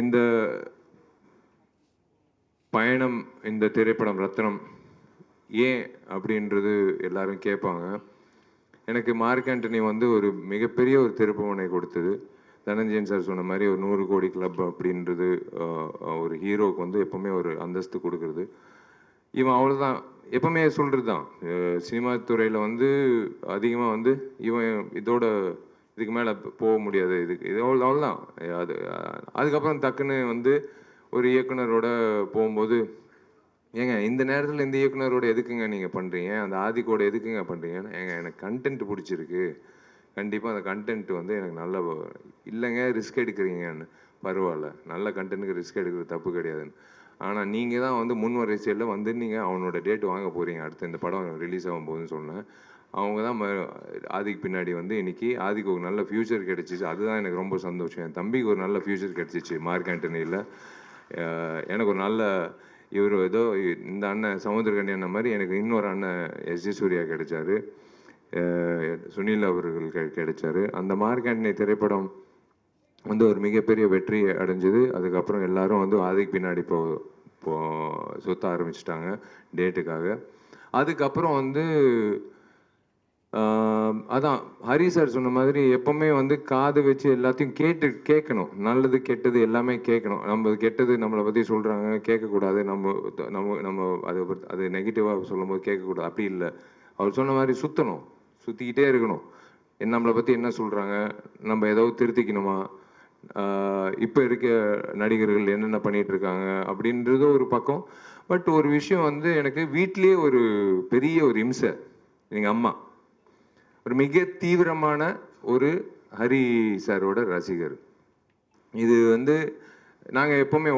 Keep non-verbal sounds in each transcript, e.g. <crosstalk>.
இந்த பயணம் இந்த திரைப்படம் ரத்னம் ஏன் அப்படின்றது எல்லாரும் கேட்பாங்க. எனக்கு மார்க் ஆண்டனி வந்து ஒரு மிகப்பெரிய ஒரு திருப்புமனை கொடுத்தது. தனஞ்சயன் சார் சொன்ன மாதிரி ஒரு நூறு கோடி கிளப் அப்படின்றது ஒரு ஹீரோவுக்கு வந்து எப்போவுமே ஒரு அந்தஸ்து கொடுக்குறது. இவன் அவ்வளோதான் எப்பவுமே சொல்கிறது தான் சினிமா துறையில் வந்து அதிகமாக வந்து இவன் இதோட இதுக்கு மேலே போக முடியாது. இதுக்கு இது அவ்வளோ அவ்வளோதான். அது அதுக்கப்புறம் டக்குன்னு வந்து ஒரு இயக்குனரோட போகும்போது ஏங்க இந்த நேரத்தில் இந்த இயக்குனரோட எதுக்குங்க நீங்கள் பண்ணுறீங்க அந்த ஆதிக்கோட எதுக்குங்க பண்ணுறீங்கன்னு ஏங்க எனக்கு கண்டென்ட் பிடிச்சிருக்கு. கண்டிப்பாக அந்த கண்டென்ட் வந்து எனக்கு நல்ல இல்லைங்க ரிஸ்க் எடுக்கிறீங்கன்னு. பரவாயில்ல. நல்ல கண்டென்ட்டுக்கு ரிஸ்க் எடுக்கிறது தப்பு கிடையாதுன்னு. ஆனால் நீங்கள் தான் வந்து முன் வரிசையில் வந்து நீங்கள் அவனோட டேட் வாங்க போகிறீங்க அடுத்து இந்த படம் ரிலீஸ் ஆகும் போதுன்னு சொன்னேன். அவங்க தான் ம- ஆதிக்கு பின்னாடி வந்து இன்றைக்கி ஆதிக்கு ஒரு நல்ல ஃப்யூச்சர் கிடச்சிச்சு. அதுதான் எனக்கு ரொம்ப சந்தோஷம். என் தம்பிக்கு ஒரு நல்ல ஃப்யூச்சர் கிடச்சிச்சு மார்க் ஆண்டனியில். எனக்கு ஒரு நல்ல இவர் ஏதோ இந்த அண்ணன் சமுத்திரகண்டி அண்ணன் மாதிரி எனக்கு இன்னொரு அண்ணன் எஸ் ஜி சூர்யா கிடைச்சாரு. சுனில் அவர்கள் கெ- கிடைச்சாரு. அந்த மார்க் ஆண்டனி திரைப்படம் வந்து ஒரு மிகப்பெரிய வெற்றி அடைஞ்சது. அதுக்கப்புறம் எல்லாரும் வந்து ஆதிக்கு பின்னாடி போ போ சுத்த ஆரம்பிச்சிட்டாங்க டேட்டுக்காக. அதுக்கப்புறம் வந்து அதான் ஹரி சார் சொன்ன மாதிரி எப்பவுமே வந்து காது வச்சு எல்லாத்தையும் கேட்டு கேட்கணும். நல்லது கெட்டது எல்லாமே கேட்கணும். நம்ம கெட்டது நம்மளை பற்றி சொல்கிறாங்க கேட்கக்கூடாது. நம்ம நம்ம நம்ம அதை பத்தி- அது நெகட்டிவாக சொல்லும்போது கேட்கக்கூடாது. அப்படி இல்லை. அவர் சொன்ன மாதிரி சுற்றணும் சுற்றிக்கிட்டே இருக்கணும். நம்மளை பற்றி என்ன சொல்கிறாங்க நம்ம ஏதாவது திருத்திக்கணுமா? இப்போ இருக்க நடிகர்கள் என்னென்ன பண்ணிட்டு இருக்காங்க? அப்படின்றது ஒரு பக்கம். பட் ஒரு விஷயம் வந்து எனக்கு வீட்டிலேயே ஒரு பெரிய ஒரு இம்சை. எங்கள் அம்மா. ஒரு மிக தீவிரமான ஒரு ஹரி சாரோட ரசிகர். இது வந்து நாங்கள் எப்போவுமே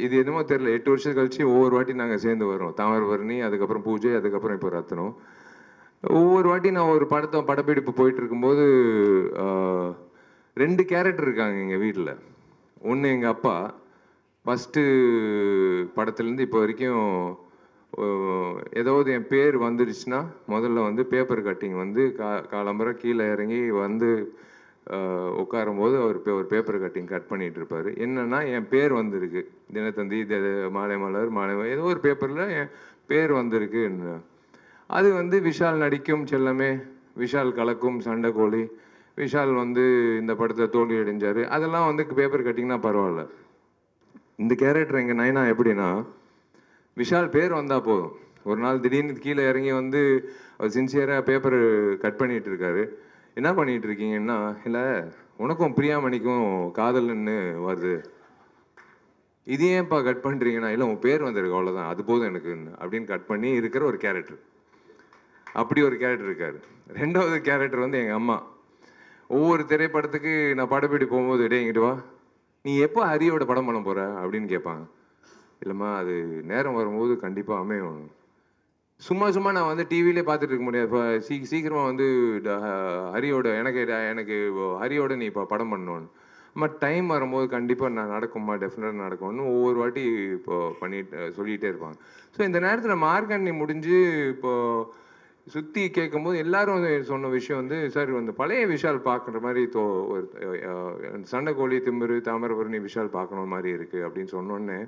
இது எதுவுமோ தெரில எட்டு வருஷம் கழிச்சு ஒவ்வொரு வாட்டி நாங்கள் சேர்ந்து வரோம் தாமிரபரணி அதுக்கப்புறம் பூஜை அதுக்கப்புறம் இப்போ ரத்னம் ஒவ்வொரு வாட்டி நான் ஒரு படத்தை படப்பிடிப்பு போயிட்டு இருக்கும்போது ரெண்டு கேரக்டர் இருக்காங்க எங்கள் வீட்டில் ஒன்று எங்கள் அப்பா ஃபஸ்ட்டு படத்துலேருந்து இப்போ வரைக்கும் ஏதாவது என் பேர் வந்துடுச்சுன்னா முதல்ல வந்து பேப்பர் கட்டிங் வந்து கா காலம்பரை கீழே இறங்கி வந்து உட்காரும்போது அவர் பே- ஒரு பேப்பர் கட்டிங் கட் பண்ணிகிட்டு இருப்பார். என்னன்னா என் பேர் வந்திருக்கு. தினத்தந்தி தி- மாலை மலர் மாலை ஏதோ ஒரு பேப்பரில் என் பேர் வந்திருக்கு அது வந்து விஷால் நடிக்கும் செல்லமே. விஷால் கலக்கும் சண்டை கோழி. விஷால் வந்து இந்த படத்தை தோல்வி அடைஞ்சார். அதெல்லாம் வந்து பேப்பர் கட்டிங்னா பரவாயில்ல. இந்த கேரக்டர் எங்கள் நயனா எப்படின்னா விஷால் பேர் வந்தால் போதும். ஒரு நாள் திடீர்னு கீழே இறங்கி வந்து அவர் சின்சியராக பேப்பர் கட் பண்ணிட்டு இருக்காரு. என்ன பண்ணிட்டு இருக்கீங்கன்னா இல்லை உனக்கும் பிரியாமணிக்கும் காதல்னு வருது. இது ஏன்ப்பா கட் பண்ணுறீங்கன்னா இல்லை உன் பேர் வந்திருக்கு அவ்வளோதான் அது போதும் எனக்கு அப்படின்னு கட் பண்ணி இருக்கிற ஒரு கேரக்டர் அப்படி ஒரு கேரக்டர் இருக்கார். ரெண்டாவது கேரக்டர் வந்து எங்கள் அம்மா. ஒவ்வொரு திரைப்படத்துக்கு நான் படப்பிடி போகும்போது டே இங்கிட்டு வா. நீ எப்போ ஹரியோட படம் பண்ண போகிற அப்படின்னு கேட்பாங்க. இல்லைம்மா அது நேரம் வரும்போது கண்டிப்பாக அமையும். சும்மா சும்மா நான் வந்து டிவிலே பார்த்துட்டு இருக்க முடியாது. இப்போ சீ சீக்கிரமாக வந்து ட- ஹரியோட எனக்கு எனக்கு ஹரியோட நீ இப்போ படம் பண்ணணும். அம்மா டைம் வரும்போது கண்டிப்பாக நான் நடக்கும்மா டெஃபினட்டாக நடக்கும்னு ஒவ்வொரு வாட்டி இப்போ பண்ணிட்டு சொல்லிகிட்டே இருப்பாங்க. ஸோ இந்த நேரத்தில் மார்க்கண்ணி முடிஞ்சு இப்போது சுற்றி கேட்கும்போது எல்லாரும் வந்து சொன்ன விஷயம் வந்து சார் அந்த பழைய விஷால் பார்க்குற மாதிரி தோ ஒரு சண்டை கோழி திமிரு தாமிரபரணி விஷால் பார்க்கணும் மாதிரி இருக்குது அப்படின்னு சொன்னோன்னே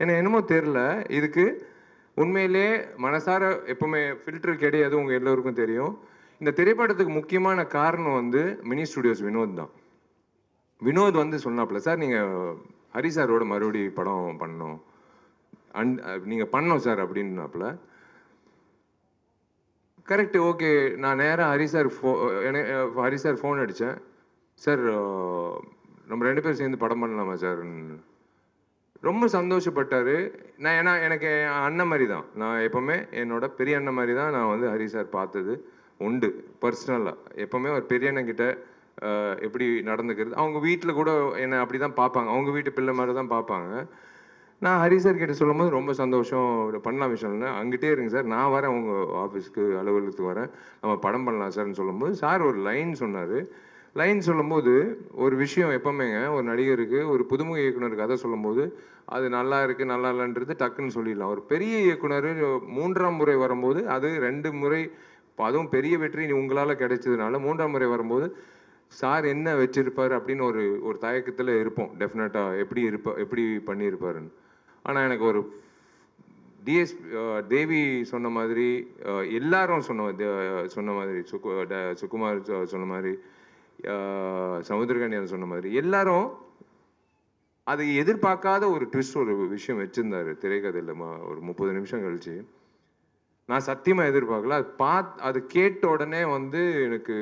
எனக்கு என்னமோ தெரில இதுக்கு உண்மையிலே மனசார எப்பவுமே ஃபில்டர் கிடையாது உங்கள் எல்லோருக்கும் தெரியும். இந்த திரைப்படத்துக்கு முக்கியமான காரணம் வந்து மினி ஸ்டுடியோஸ் வினோத் தான். வினோத் வந்து சொன்னாப்புல சார் நீங்கள் ஹரி சாரோட மறுபடி படம் பண்ணணும். அன் நீங்கள் பண்ணோம் சார் அப்படின்னாப்புல. Correct okay. நான் நேராக ஹரி சார் ஃபோ எனக்கு ஹரி சார் ஃபோன் அடித்தேன் சார் நம்ம ரெண்டு பேரும் சேர்ந்து படம் பண்ணலாமா சார்? ரொம்ப சந்தோஷப்பட்டார். நான் ஏன்னா எனக்கு என் அண்ணன் மாதிரி தான் நான் எப்போவுமே என்னோட பெரிய அண்ணன் மாதிரி தான் நான் வந்து ஹரி சார் பார்த்தது உண்டு பர்சனலாக எப்போவுமே ஒரு பெரிய அண்ணங்கிட்ட எப்படி நடந்துக்கிறது அவங்க வீட்டில் கூட என்னை அப்படி தான் பார்ப்பாங்க. அவங்க வீட்டு பிள்ளை மாதிரி தான் பார்ப்பாங்க. நான் ஹரி சார் கிட்ட சொல்லும்போது ரொம்ப சந்தோஷம். பண்ணலாம் விஷயம்னு அங்கிட்டே இருங்க சார். நான் வரேன். உங்கள் ஆஃபீஸ்க்கு அலுவலகத்துக்கு வரேன். நம்ம படம் பண்ணலாம் சார்னு சொல்லும்போது சார் ஒரு லைன் சொன்னார். லைன் சொல்லும்போது ஒரு விஷயம் எப்பவுமேங்க ஒரு நடிகருக்கு ஒரு புதுமுக இயக்குனர் கதை சொல்லும்போது அது நல்லா இருக்குது நல்லா இல்லைன்றது டக்குன்னு சொல்லிடலாம். ஒரு பெரிய இயக்குனர் மூன்றாம் முறை வரும்போது அது ரெண்டு முறை அதுவும் பெரிய வெற்றி உங்களால் கிடைச்சதுனால மூன்றாம் முறை வரும்போது சார் என்ன வச்சுருப்பார்? அப்படின்னு ஒரு ஒரு தயக்கத்தில் இருப்போம். டெஃபினட்டாக எப்படி இருப்பா எப்படி பண்ணியிருப்பாருன்னு. ஆனால் எனக்கு ஒரு டிஎஸ் தேவி சொன்ன மாதிரி எல்லாரும் சொன்ன சொன்ன மாதிரி சுக்கு ட- சுகுமார் சொன்ன மாதிரி சமுதிரகன்யன் சொன்ன மாதிரி எல்லாரும் அது எதிர்பார்க்காத ஒரு ட்விஸ்ட் ஒரு விஷயம் வச்சுருந்தாரு. திரைக்கதையில் ஒரு முப்பது நிமிஷம் கழிச்சு. நான் சத்தியமாக எதிர்பார்க்கல. அது பாத் அது கேட்ட உடனே வந்து எனக்கு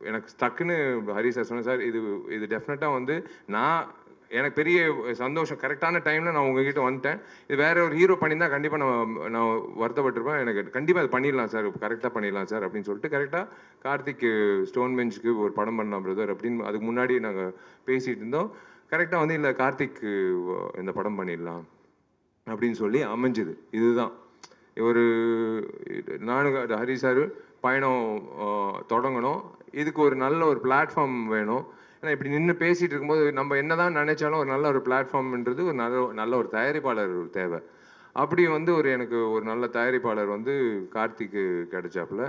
எனக்கு டக்குன்னு ஹரி சார் சொன்னேன் சார் இது இது டெஃபினட்டாக வந்து நான் எனக்கு பெரிய சந்தோஷம். கரெக்டான டைமில் நான் உங்ககிட்ட வந்துட்டேன். இது வேற ஒரு ஹீரோ பண்ணியிருந்தா கண்டிப்பாக நான் நான் வருத்தப்பட்டிருப்பேன். எனக்கு கண்டிப்பாக அது பண்ணிடலாம் சார். கரெக்டாக பண்ணிடலாம் சார் அப்படின்னு சொல்லிட்டு கரெக்டாக கார்த்திக் ஸ்டோன் பெஞ்சுக்கு ஒரு படம் பண்ணலாம் பிரதர் அப்படின்னு அதுக்கு முன்னாடி நாங்கள் பேசிகிட்டு இருந்தோம். கரெக்டாக வந்து இல்லை கார்த்திக் இந்த படம் பண்ணிடலாம். அப்படின்னு சொல்லி அமைஞ்சுது. இதுதான். ஒரு நானும் ஹரி சார் பயணம் தொடங்கணும். இதுக்கு ஒரு நல்ல ஒரு பிளாட்ஃபார்ம் வேணும். ஏன்னா இப்படி நின்று பேசிகிட்டு இருக்கும்போது நம்ம என்னதான் நினைச்சாலும் ஒரு நல்ல ஒரு பிளாட்ஃபார்ம்ன்றது ஒரு நல்ல நல்ல ஒரு தயாரிப்பாளர் ஒரு தேவை. அப்படி வந்து ஒரு எனக்கு ஒரு நல்ல தயாரிப்பாளர் வந்து கார்த்திக்கு கிடைச்சாப்புல.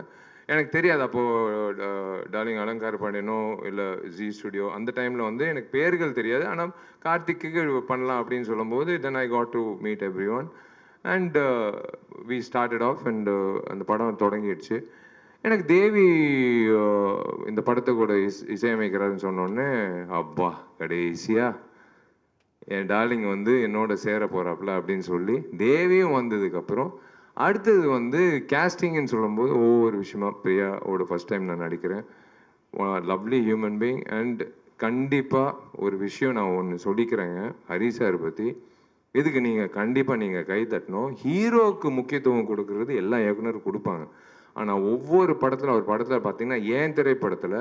எனக்கு தெரியாது அப்போது டார்லிங் அலங்கார பாண்டியனோ இல்லை ஜி ஸ்டுடியோ அந்த டைமில் வந்து எனக்கு பேர்கள் தெரியாது. ஆனால் கார்த்திக்கு பண்ணலாம் அப்படின்னு சொல்லும்போது then I got to meet everyone and we started off and அந்த படம் தொடங்கிடுச்சு. எனக்கு தேவி இந்த படத்தை கூட இஸ் இசையமைக்கிறாருன்னு சொன்னோடனே அப்பா கடைசியா என் டார்லிங் வந்து என்னோட சேர போகிறாப்புல அப்படின்னு சொல்லி தேவியும் வந்ததுக்கப்புறம் அடுத்தது வந்து கேஸ்டிங்னு சொல்லும்போது ஒவ்வொரு விஷயமா பிரியாவோட ஃபர்ஸ்ட் டைம் நான் நடிக்கிறேன். லவ்லி ஹியூமன் பீயிங் அண்ட் கண்டிப்பாக ஒரு விஷயம் நான் ஒன்று சொல்லிக்கிறேங்க ஹரி சார் பற்றி இதுக்கு நீங்கள் கண்டிப்பாக நீங்கள் கை தட்டணும். ஹீரோவுக்கு முக்கியத்துவம் கொடுக்கறது எல்லா இயக்குனரும் கொடுப்பாங்க. ஆனால் ஒவ்வொரு படத்தில் ஒரு படத்தில் பார்த்தீங்கன்னா ஏன் திரைப்படத்தில்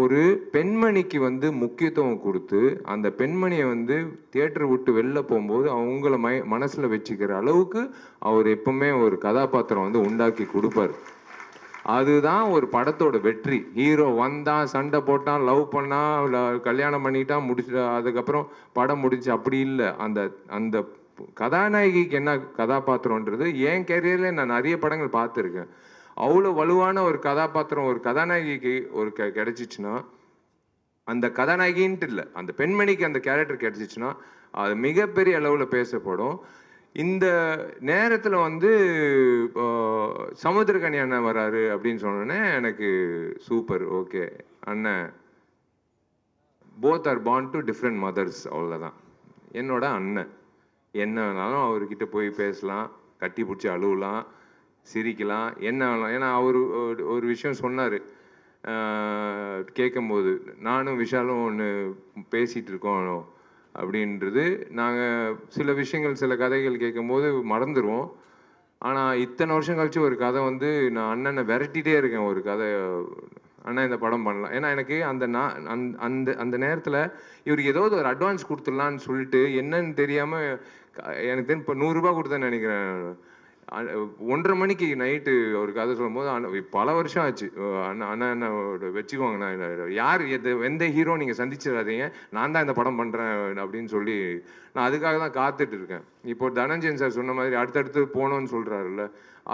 ஒரு பெண்மணிக்கு வந்து முக்கியத்துவம் கொடுத்து அந்த பெண்மணியை வந்து தியேட்டர் விட்டு வெளில போகும்போது அவங்கள மை மனசில் வச்சுக்கிற அளவுக்கு அவர் எப்பவுமே ஒரு கதாபாத்திரம் வந்து உண்டாக்கி கொடுப்பார். அதுதான் ஒரு படத்தோட வெற்றி. ஹீரோ வந்தான் சண்டை போட்டான் லவ் பண்ணான் கல்யாணம் பண்ணிட்டான் முடிச்சு அதுக்கப்புறம் படம் முடிச்சு அப்படி இல்லை. அந்த அந்த கதாநாயகிக்கு என்ன கதாபாத்திரம்ன்றது என் கேரியரில் நான் நிறைய படங்கள் பார்த்துருக்கேன். அவ்வளோ வலுவான ஒரு கதாபாத்திரம் ஒரு கதாநாயகிக்கு ஒரு கெ கிடைச்சிச்சுன்னா அந்த கதாநாயகின்ட்டு இல்லை அந்த பெண்மணிக்கு அந்த கேரக்டர் கிடைச்சிச்சுன்னா அது மிகப்பெரிய அளவில் பேசப்படும். இந்த நேரத்தில் வந்து சமுத்திரகனி அண்ணன் வராரு அப்படின்னு சொன்னோன்னே எனக்கு சூப்பர் ஓகே. அண்ணன் போத் ஆர் பாண்ட் டு டிஃப்ரெண்ட் மதர்ஸ் அவ்வளோதான் என்னோட அண்ணன் என்ன வேணாலும் அவர்கிட்ட போய் பேசலாம் கட்டி பிடிச்சி அழுவலாம். சிரிக்கலாம். என்ன ஆகலாம் ஏன்னா அவர் ஒரு- ஒரு விஷயம் சொன்னார். கேட்கும்போது நானும் விஷாலும் ஒன்று பேசிகிட்டு இருக்கோம் அப்படின்றது. நாங்கள் சில விஷயங்கள் சில கதைகள் கேட்கும்போது மறந்துடுவோம் ஆனால் இத்தனை வருஷம் கழித்து ஒரு கதை வந்து நான் அண்ணனை விரட்டிகிட்டே இருக்கேன் ஒரு கதை. அண்ணா இந்த படம் பண்ணலாம். ஏன்னா எனக்கு அந்த நான் அந்த அந்த அந்த நேரத்தில் இவருக்கு ஏதாவது ஒரு அட்வான்ஸ் கொடுத்துடலான்னு சொல்லிட்டு என்னன்னு தெரியாமல் எனக்கு தெரியும் இப்போ நூறுரூபா கொடுத்தேன்னு நினைக்கிறேன் ஒன்றரை மணிக்கு நைட்டு ஒரு கதை சொல்லும்போது அண்ணா- பல வருஷம் ஆச்சு. அண்ணா அண்ணா என்ன வச்சுக்கோங்க நான் யார் எது எந்த ஹீரோ நீங்கள் சந்திச்சிடாதீங்க. நான் தான் இந்த படம் பண்ணுறேன் அப்படின்னு சொல்லி நான் அதுக்காக தான் காத்துட்டு இருக்கேன். இப்போ தனஞ்சயன் சார் சொன்ன மாதிரி அடுத்தடுத்து போனோன்னு சொல்கிறாருல்ல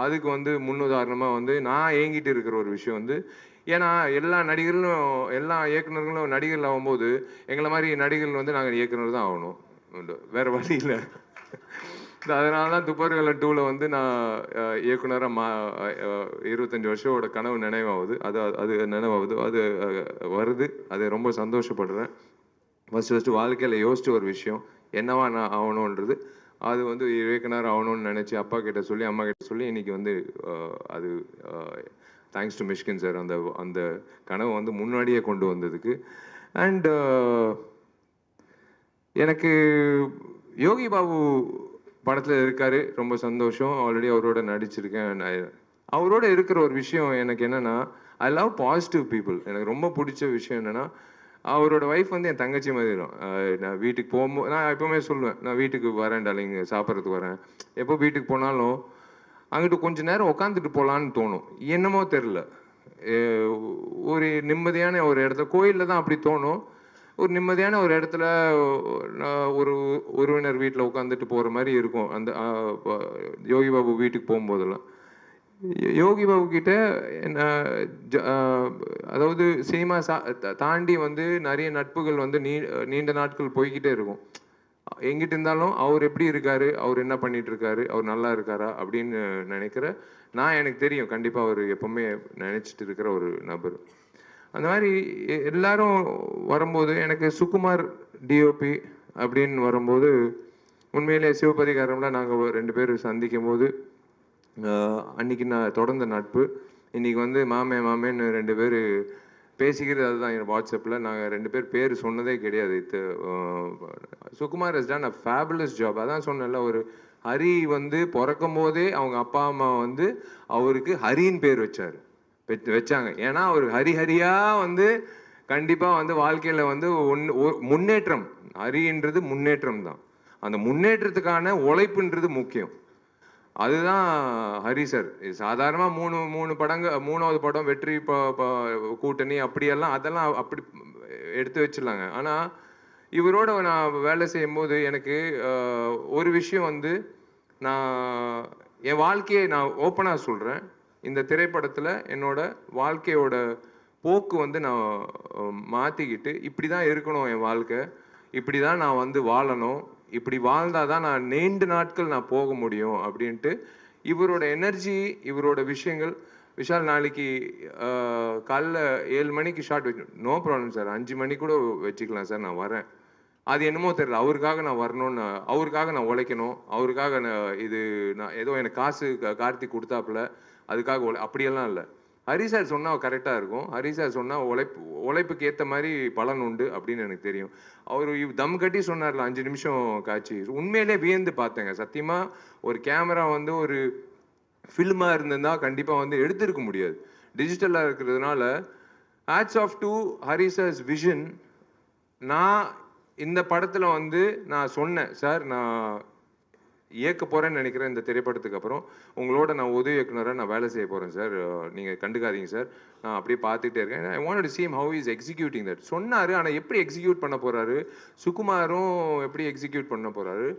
அதுக்கு வந்து முன்னுதாரணமாக வந்து நான் ஏங்கிட்டு இருக்கிற ஒரு விஷயம் வந்து ஏன்னா எல்லா நடிகர்களும் எல்லா இயக்குனர்களும் நடிகர்கள் ஆகும்போது எங்களை மாதிரி நடிகர்கள் வந்து நாங்கள் இயக்குனர் தான் ஆகணும். வேறு வழி இல்லை. அதனால தான் துப்பர்கல டூவில் வந்து நான் இயக்குனராக மா இருபத்தஞ்சி வருஷோட கனவு நினைவாகுது. அது அது நினைவாகுது. அது வருது. அது ரொம்ப சந்தோஷப்படுறேன். ஃபஸ்ட்டு ஃபஸ்ட்டு வாழ்க்கையில் யோசிச்ச ஒரு விஷயம். என்னவா நான் ஆகணுன்றது. அது வந்து இயக்குனர் ஆகணும்னு நினச்சி அப்பா கிட்ட சொல்லி அம்மா கிட்ட சொல்லி இன்னைக்கு வந்து அது தேங்க்ஸ் டு மிஷ்கின் சார் அந்த அந்த கனவை வந்து முன்னாடியே கொண்டு வந்ததுக்கு. அண்ட் எனக்கு யோகி பாபு படத்தில் இருக்காரு ரொம்ப சந்தோஷம். ஆல்ரெடி அவரோட நடிச்சிருக்கேன். நான் அவரோட இருக்கிற ஒரு விஷயம் எனக்கு என்னென்னா ஐ லவ் பாசிட்டிவ் பீப்புள் எனக்கு ரொம்ப பிடிச்ச விஷயம் என்னென்னா அவரோட ஒய்ஃப் வந்து என் தங்கச்சி மாதிரி தான் நான் வீட்டுக்கு போகும்போது நான் எப்போவுமே சொல்லுவேன் நான் வீட்டுக்கு வரேன் டாலிங்க சாப்பிட்றதுக்கு வரேன். எப்போ வீட்டுக்கு போனாலும் அங்கிட்டு கொஞ்ச நேரம் உட்காந்துட்டு போகலான்னு தோணும். என்னமோ தெரில ஒரு நிம்மதியான ஒரு இடத்துல கோயிலில் தான் அப்படி தோணும். ஒரு நிம்மதியான ஒரு இடத்துல நான் ஒரு உறவினர் வீட்டில் உட்காந்துட்டு போகிற மாதிரி இருக்கும். அந்த யோகி பாபு வீட்டுக்கு போகும்போதெல்லாம். யோகி பாபு கிட்ட என்ன, ஜ- அதாவது சினிமா சா- தாண்டி வந்து நிறைய நட்புகள் வந்து நீ நீண்ட நாட்கள் போய்கிட்டே இருக்கும். எங்கிட்ட இருந்தாலும் அவர் எப்படி இருக்காரு அவர் என்ன பண்ணிட்டு இருக்காரு அவர் நல்லா இருக்காரா அப்படின்னு நினைக்கிற நான் எனக்கு தெரியும். கண்டிப்பாக அவர் எப்பவுமே நினைச்சிட்டு இருக்கிற ஒரு நபர். அந்த மாதிரி எ- எல்லாரும் வரும்போது எனக்கு சுகுமார் டிஓபி அப்படின்னு வரும்போது உண்மையிலே சிவபதிகாரம்லாம் நாங்கள் ரெண்டு பேர் சந்திக்கும் போது அன்னைக்கு நான் தொடர்ந்த நட்பு. இன்னைக்கு வந்து மாமே மாமேன்னு ரெண்டு பேர் பேசிக்கிறது அதுதான். என் வாட்ஸ்அப்பில் நாங்கள் ரெண்டு பேர் பேர் சொன்னதே கிடையாது. இது Sukumar is done a fabulous job அதான் சொன்னேன்ல ஒரு ஹரி வந்து பிறக்கும் போதே அவங்க அப்பா அம்மா வந்து அவருக்கு ஹரின்னு பேர் வச்சார். வச்சாங்க. ஏன்னா அவர் ஹரிஹரியா வந்து கண்டிப்பாக வந்து வாழ்க்கையில் வந்து ஒன்று முன்னேற்றம். ஹரின்றது முன்னேற்றம் தான். அந்த முன்னேற்றத்துக்கான உழைப்புன்றது முக்கியம். அதுதான் ஹரி சார் சாதாரணமாக மூணு மூணு படங்க மூணாவது படம் வெற்றி கூட்டணி அப்படியெல்லாம் அதெல்லாம் அப்படி எடுத்து வச்சிடலாங்க. ஆனால் இவரோட நான் வேலை செய்யும்போது எனக்கு ஒரு விஷயம் வந்து நான் என் வாழ்க்கையை நான் ஓப்பனாக சொல்கிறேன் இந்த திரைப்படத்தில் என்னோட வாழ்க்கையோட போக்கு வந்து நான் மாற்றிக்கிட்டு இப்படி தான் இருக்கணும் என் வாழ்க்கை. இப்படி தான் நான் வந்து வாழணும். இப்படி வாழ்ந்தால் தான் நான் நீண்ட நாட்கள் நான் போக முடியும் அப்படின்ட்டு இவரோட எனர்ஜி இவரோட விஷயங்கள். விஷால் நாளைக்கு காலைல ஏழு மணிக்கு ஷார்ட் வச்சு நோ ப்ராப்ளம் சார் அஞ்சு மணி கூட வச்சுக்கலாம் சார் நான் வரேன். அது என்னமோ தெரியல. அவருக்காக நான் வரணும்னு அவருக்காக நான் உழைக்கணும். அவருக்காக நான் இது நான் ஏதோ எனக்கு காசு க- கார்த்திக் கொடுத்தாப்புல. அதுக்காக உழை அப்படியெல்லாம் இல்லை. ஹரி சார் சொன்னால் கரெக்டாக இருக்கும். ஹரி சார் சொன்னால் உழைப்பு உழைப்புக்கு ஏற்ற மாதிரி பலன் உண்டு அப்படின்னு எனக்கு தெரியும். அவர் இவ் தம் கட்டி சொன்னார்ல அஞ்சு நிமிஷம் காட்சி உண்மையிலே வியந்து பார்த்தேங்க. சத்தியமாக ஒரு கேமரா வந்து ஒரு ஃபில்மாக இருந்திருந்தா கண்டிப்பாக வந்து எடுத்திருக்க முடியாது. டிஜிட்டலாக இருக்கிறதுனால hats off to Hari sir's vision நான் இந்த படத்தில் வந்து நான் சொன்னேன். சார் நான் இயக்க போகிறேன்னு நினைக்கிறேன் இந்த திரைப்படத்துக்கு அப்புறம். உங்களோட நான் உதவி இயக்குனராக நான் வேலை செய்ய போகிறேன் சார். நீங்கள் கண்டுக்காதீங்க சார். நான் அப்படியே பார்த்துட்டே இருக்கேன். I want to seem how is executing that சொன்னார் ஆனால் எப்படி எக்ஸிக்யூட் பண்ண போகிறாரு சுகுமாரும் எப்படி எக்ஸிக்யூட் பண்ண போகிறாரு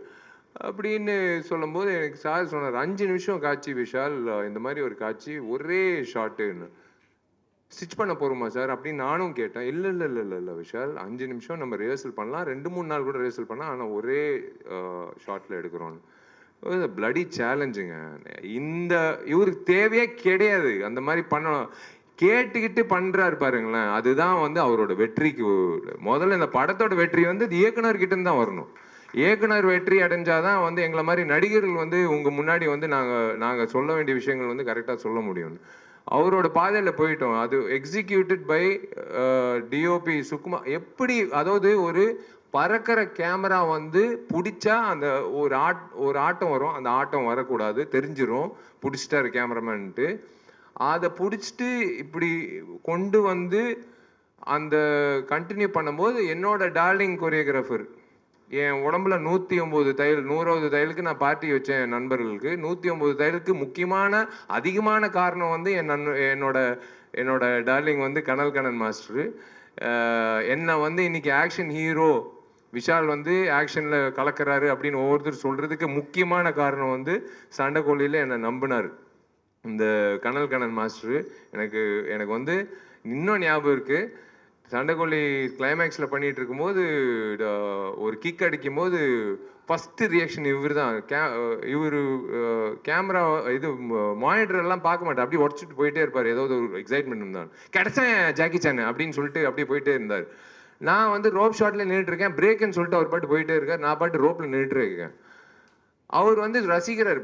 அப்படின்னு சொல்லும்போது எனக்கு சார் சொன்னார் அஞ்சு நிமிஷம் காட்சி விஷால் இந்த மாதிரி ஒரு காட்சி ஒரே ஷாட்டுன்னு. ஸ்டிச் பண்ண போகிறோமா சார்? அப்படின்னு நானும் கேட்டேன். இல்லை இல்லை இல்லை இல்லை இல்லை விஷால் அஞ்சு நிமிஷம் நம்ம ரிஹர்சல் பண்ணலாம். ரெண்டு மூணு நாள் கூட ரிஹர்சல் பண்ணலாம். ஆனால் ஒரே ஷார்ட்டில் எடுக்கிறோன்னு. பிளடி சேலஞ்சுங்க இந்த இவருக்கு தேவையே கிடையாது. அந்த மாதிரி பண்ணணும். கேட்டுக்கிட்டு பண்ணுறாரு பாருங்களேன். அதுதான் வந்து அவரோட வெற்றிக்கு முதல்ல இந்த படத்தோட வெற்றி வந்து இயக்குனர்கிட்ட இயக்குனர் தான் வரணும். இயக்குனர் வெற்றி அடைஞ்சாதான் வந்து எங்களை மாதிரி நடிகர்கள் வந்து உங்கள் முன்னாடி வந்து நாங்கள் நாங்கள் சொல்ல வேண்டிய விஷயங்கள் வந்து கரெக்டாக சொல்ல முடியும். அவரோட பாதையில் போயிட்டோம். அது எக்ஸிக்யூட்டட் பை டிஓபி சுக்குமா எப்படி அதாவது ஒரு பறக்கிற கேமரா வந்து பிடிச்சா அந்த ஒரு ஆட் ஒரு ஆட்டம் வரும். அந்த ஆட்டம் வரக்கூடாது. தெரிஞ்சிடும் பிடிச்சிட்டாரு கேமராமேன்ட்டு. அதை பிடிச்சிட்டு இப்படி கொண்டு வந்து அந்த கண்டினியூ பண்ணும்போது என்னோட டார்லிங் கொரியோகிராஃபர் என் உடம்புல நூற்றி ஒம்பது தையல் நூறாவது தையலுக்கு நான் பார்ட்டி வச்சேன் என் நண்பர்களுக்கு. நூற்றி ஒம்பது தையலுக்கு முக்கியமான அதிகமான காரணம் வந்து என் நன் என்னோட என்னோட டார்லிங் வந்து கனல் கணன் மாஸ்டரு என்னை வந்து இன்னைக்கு ஆக்ஷன் ஹீரோ விஷால் வந்து ஆக்ஷனில் கலக்கிறாரு அப்படின்னு ஒவ்வொருத்தர் சொல்கிறதுக்கு முக்கியமான காரணம் வந்து சண்டைக்கோழியில் என்னை நம்பினார். இந்த கனல் கண்ணன் மாஸ்டர் எனக்கு எனக்கு வந்து இன்னும் ஞாபகம் இருக்குது சண்டைக்கோழி கிளைமேக்ஸில் பண்ணிகிட்டு இருக்கும்போது ட- ஒரு கிக் அடிக்கும் போது ஃபஸ்ட்டு ரியாக்ஷன் இவர் தான் கே இவர் கேமரா இது மானிட்டர் எல்லாம் பார்க்க மாட்டார். அப்படியே உடச்சிட்டு போயிட்டே இருப்பார். ஏதோ ஒரு எக்ஸைட்மெண்ட் இருந்தார் கிடைச்சேன் ஜாக்கி சான் அப்படின்னு சொல்லிட்டு அப்படியே போயிட்டே இருந்தார். நான் வந்து ரோப் ஷாட்டில் நின்றுட்டுருக்கேன் பிரேக்குன்னு சொல்லிட்டு அவர் பாட்டு போயிட்டே இருக்கார். நான் பாட்டு ரோப்பில் நின்றுட்டுருக்கேன் அவர் வந்து ரசிக்கிறார்.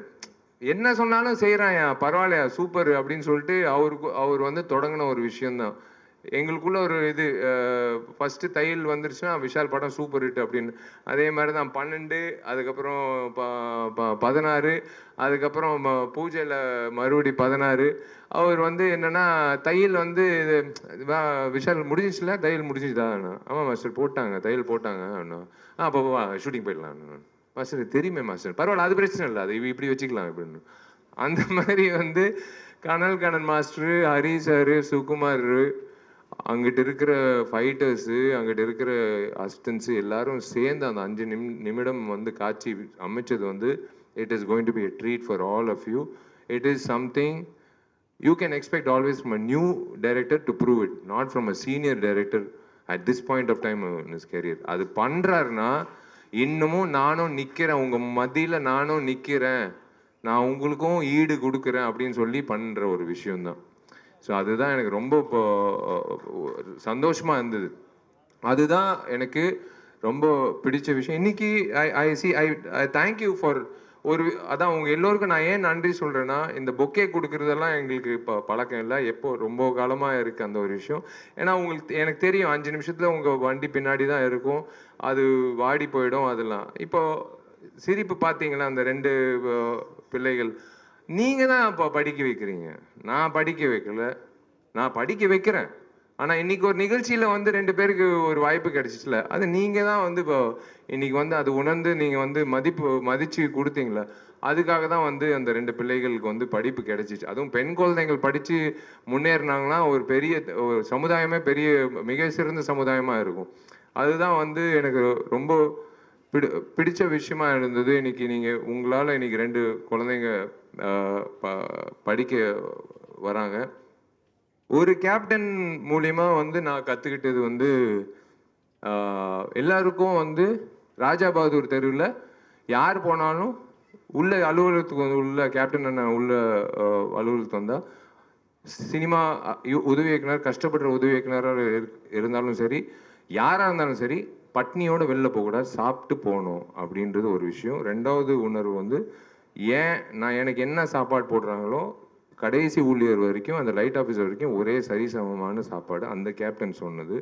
என்ன சொன்னாலும் செய்கிறாயா பரவாயில்லையா சூப்பர் அப்படின்னு சொல்லிட்டு அவருக்கு அவர் வந்து தொடங்கின ஒரு விஷயம்தான். எங்களுக்குள்ள ஒரு இது ஃபஸ்ட்டு தையல் வந்துருச்சுன்னா விஷால் படம் சூப்பர் ஹிட் அப்படின்னு. அதே மாதிரி தான் பன்னெண்டு அதுக்கப்புறம் ப ப- பதினாறு அதுக்கப்புறம் பூஜையில் மறுபடி பதினாறு. அவர் வந்து என்னென்னா தையல் வந்து இது வா- விஷால் முடிஞ்சிச்சுல? தையல் முடிஞ்சுதா ஆமாம் மாஸ்டர் போட்டாங்க. தையல் போட்டாங்க அண்ணா. ஆ அப்போ வா ஷூட்டிங் போயிடலாம் மாஸ்டர் தெரியுமே மாஸ்டர் பரவாயில்ல அது பிரச்சனை இல்லை. அது இப்படி வச்சுக்கலாம் இப்படின்னு. அந்த மாதிரி வந்து கனல் கணன் மாஸ்டரு ஹரி சார் சுகுமார். அங்கிட்டு இருக்கிற ஃபைட்டர்ஸு அங்கிட்டு இருக்கிற அசிஸ்டன்ஸு எல்லாரும் சேர்ந்து அந்த அஞ்சு நிம் நிமிடம் வந்து காட்சி அமைச்சது வந்து it is going to be a treat for all of you it is something you can expect always from a new director to prove it not from a senior director at this point of time is career அது பண்ணுறாருன்னா இன்னமும் நானும் நிற்கிறேன் உங்கள் மதியில் நானும் நிற்கிறேன் நான் உங்களுக்கும் ஈடு கொடுக்குறேன் அப்படின்னு சொல்லி பண்ணுற ஒரு விஷயம்தான். ஸோ அதுதான் எனக்கு ரொம்ப இப்போ சந்தோஷமாக இருந்தது. அதுதான் எனக்கு ரொம்ப பிடிச்ச விஷயம். இன்னைக்கு I I see I I thank you for ஒரு அதான் உங்கள் எல்லோருக்கும் நான் ஏன் நன்றி சொல்கிறேன்னா இந்த பொக்கே கொடுக்கறதெல்லாம் எங்களுக்கு இப்போ பழக்கம் இல்லை. எப்போ ரொம்ப காலமாக இருக்குது அந்த ஒரு விஷயம். ஏன்னா உங்களுக்கு எனக்கு தெரியும் அஞ்சு நிமிஷத்தில் உங்கள் வண்டி பின்னாடி தான் இருக்கும். அது வாடி போயிடும் அதெல்லாம். இப்போ சிரிப்பு பார்த்தீங்களா அந்த ரெண்டு பிள்ளைகள்? நீங்கள் தான் இப்போ படிக்க வைக்கிறீங்க. நான் படிக்க வைக்கல. நான் படிக்க வைக்கிறேன். ஆனால் இன்னைக்கு ஒரு நிகழ்ச்சியில் வந்து ரெண்டு பேருக்கு ஒரு வாய்ப்பு கிடைச்சிச்சுல. அது நீங்கள் தான் வந்து இப்போ இன்னைக்கு வந்து அது உணர்ந்து நீங்கள் வந்து மதிப்பு மதித்து கொடுத்தீங்களே அதுக்காக தான் வந்து அந்த ரெண்டு பிள்ளைகளுக்கு வந்து படிப்பு கிடைச்சிச்சு. அதுவும் பெண் குழந்தைகள் படித்து முன்னேறினாங்கன்னா ஒரு பெரிய ஒரு சமுதாயமே பெரிய மிக சிறந்த சமுதாயமாக இருக்கும். அதுதான் வந்து எனக்கு ரொம்ப பிடி பிடிச்ச விஷயமா இருந்தது. இன்னைக்கு நீங்கள் உங்களால் இன்னைக்கு ரெண்டு குழந்தைங்க ப- படிக்க வராங்க. ஒரு கேப்டன் மூலியமா வந்து நான் கற்றுக்கிட்டது வந்து எல்லாருக்கும் வந்து ராஜா பகதூர் தெருவில் யார் போனாலும் உள்ள அலுவலகத்துக்கு வந்து உள்ள கேப்டன் அண்ணன் உள்ள அலுவலகத்துக்கு வந்தால் சினிமா உதவி இயக்குனர் கஷ்டப்படுற உதவி இயக்குனராக இருந்தாலும் சரி யாராக இருந்தாலும் சரி பட்னியோடு வெளில போகக்கூடாது சாப்பிட்டு போகணும் அப்படின்றது ஒரு விஷயம். ரெண்டாவது உணர்வு வந்து ஏன் நான் எனக்கு என்ன சாப்பாடு போடுறாங்களோ கடைசி ஊழியர் வரைக்கும் அந்த லைட் ஆஃபீஸர் வரைக்கும் ஒரே சரிசமமான சாப்பாடு. அந்த கேப்டன் சொன்னது.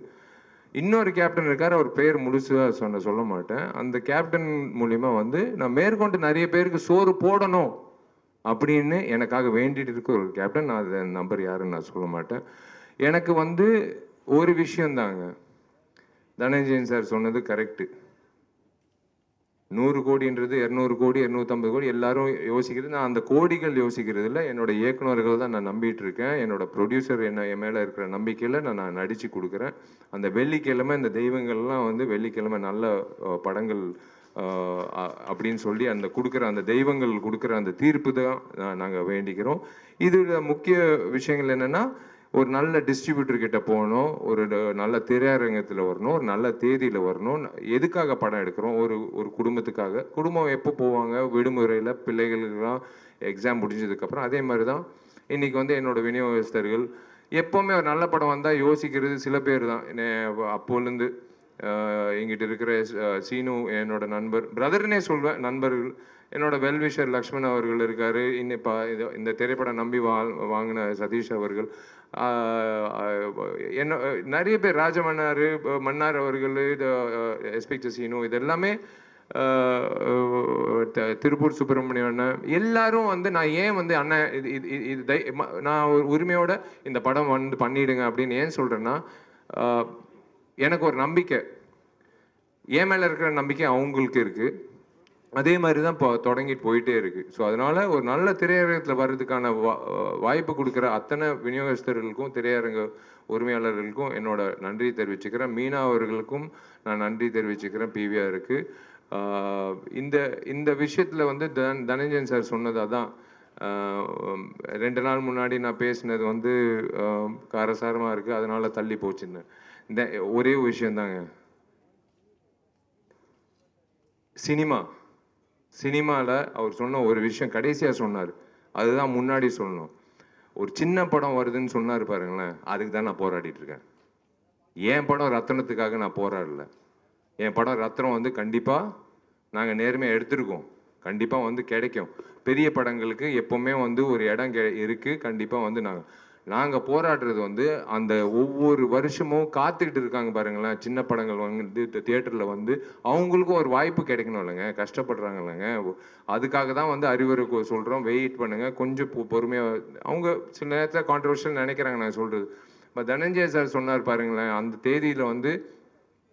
இன்னொரு கேப்டன் இருக்கார் அவர் பேர் முழுசாக சொன்ன சொல்ல மாட்டேன். அந்த கேப்டன் மூலிமா வந்து நான் மேற்கொண்டு நிறைய பேருக்கு சோறு போடணும் அப்படின்னு எனக்காக வேண்டிட்டு இருக்க ஒரு கேப்டன். நான் அதை நம்பர் யாருன்னு நான் சொல்ல மாட்டேன். எனக்கு வந்து ஒரு விஷயந்தாங்க தனஞ்சயன் சார் சொன்னது கரெக்டு நூறு கோடின்றது இரநூறு கோடி இரநூத்தம்பது கோடி எல்லாரும் யோசிக்கிறது. நான் அந்த கோடிகள் யோசிக்கிறது இல்லை என்னோட இயக்குனர்கள் தான் நான் நம்பிட்டு இருக்கேன். என்னோட ப்ரொடியூசர் என்ன என் மேலே இருக்கிற நம்பிக்கையில் நான் நான் நடித்து கொடுக்குறேன். அந்த வெள்ளிக்கிழமை இந்த தெய்வங்கள்லாம் வந்து வெள்ளிக்கிழமை நல்ல படங்கள் அப்படின்னு சொல்லி அந்த கொடுக்குற அந்த தெய்வங்கள் கொடுக்குற அந்த தீர்ப்பு தான் நாங்கள் வேண்டிக்கிறோம். இதில் முக்கிய விஷயங்கள் என்னென்னா ஒரு நல்ல டிஸ்ட்ரிபியூட்டர் கிட்ட போகணும் ஒரு நல்ல திரையரங்கத்தில் வரணும் ஒரு நல்ல தேதியில் வரணும். எதுக்காக படம் எடுக்கிறோம்? ஒரு ஒரு குடும்பத்துக்காக. குடும்பம் எப்போ போவாங்க? விடுமுறையில் பிள்ளைகளுக்கெல்லாம் எக்ஸாம் முடிஞ்சதுக்கப்புறம். அதே மாதிரி தான் இன்னைக்கு வந்து என்னோடய விநியோகஸ்தர்கள் எப்போவுமே ஒரு நல்ல படம் வந்தால் யோசிக்கிறது சில பேர் தான் அப்போலேருந்து எங்கிட்ட இருக்கிற சீனு என்னோட நண்பர் பிரதர்னே சொல்வேன் நண்பர்கள். என்னோட வெல்விஷர் லக்ஷ்மண் அவர்கள் இருக்காரு. இன்னும் இப்போ இது இந்த திரைப்படம் நம்பி வா வாங்கின சதீஷ் அவர்கள். என்ன நிறைய பேர் ராஜமன்னார் மன்னார் அவர்கள் எஸ்பெக்ட் சீனு இது எல்லாமே த- திருப்பூர் சுப்பிரமணியம் அண்ணன் எல்லாரும் வந்து நான் ஏன் வந்து அண்ணன் இது இது இது- தை- ம- நான் ஒரு உரிமையோட இந்த படம் வந்து பண்ணிடுங்க அப்படின்னு ஏன் சொல்கிறேன்னா எனக்கு ஒரு நம்பிக்கை. என் மேலே இருக்கிற நம்பிக்கை அவங்களுக்கு இருக்குது அதே மாதிரி தான் இப்போ தொடங்கிட்டு போயிட்டே இருக்குது ஸோ அதனால் ஒரு நல்ல திரையரங்கத்தில் வர்றதுக்கான வா- வாய்ப்பு கொடுக்குற அத்தனை விநியோகஸ்தர்களுக்கும் திரையரங்க உரிமையாளர்களுக்கும் என்னோட நன்றி தெரிவிச்சுக்கிறேன். மீனா அவர்களுக்கும் நான் நன்றி தெரிவிச்சுக்கிறேன். பிவிஆருக்கு. இந்த இந்த விஷயத்தில் வந்து தன் தனஞ்சன் சார் சொன்னது தான் ரெண்டு நாள் முன்னாடி நான் பேசினது வந்து காரசாரமாக இருக்குது அதனால் தள்ளி போச்சுன்னு. இந்த ஒரே விஷயம்தாங்க சினிமா. சினிமாவில் அவர் சொன்ன ஒரு விஷயம் கடைசியாக சொன்னார். அதுதான் முன்னாடி சொல்லணும். ஒரு சின்ன படம் வருதுன்னு சொன்னார் பாருங்களேன் அதுக்கு தான் நான் போராடிட்டு இருக்கேன். என் படம் ரத்தனத்துக்காக நான் போராடல. என் படம் ரத்னம் வந்து கண்டிப்பாக நாங்கள் நேர்மையாக எடுத்திருக்கோம். கண்டிப்பாக வந்து கிடைக்கும். பெரிய படங்களுக்கு எப்போவுமே வந்து ஒரு இடம் கெ இருக்குது கண்டிப்பாக வந்து நாங்கள் நாங்கள் போராடுறது வந்து அந்த ஒவ்வொரு வருஷமும் காத்துக்கிட்டு இருக்காங்க பாருங்களேன். சின்ன படங்கள் வந்து தியேட்டரில் வந்து அவங்களுக்கும் ஒரு வாய்ப்பு கிடைக்கணும் இல்லைங்க. கஷ்டப்படுறாங்க இல்லைங்க. அதுக்காக தான் வந்து அறிவுரை சொல்கிறோம் வெயிட் பண்ணுங்கள் கொஞ்சம் பொ- அவங்க சில நேரத்தில் கான்ட்ரவர்ஷியல் நினைக்கிறாங்க நான் சொல்கிறது இப்போ தனஞ்சய சார் சொன்னார் பாருங்களேன். அந்த தேதியில் வந்து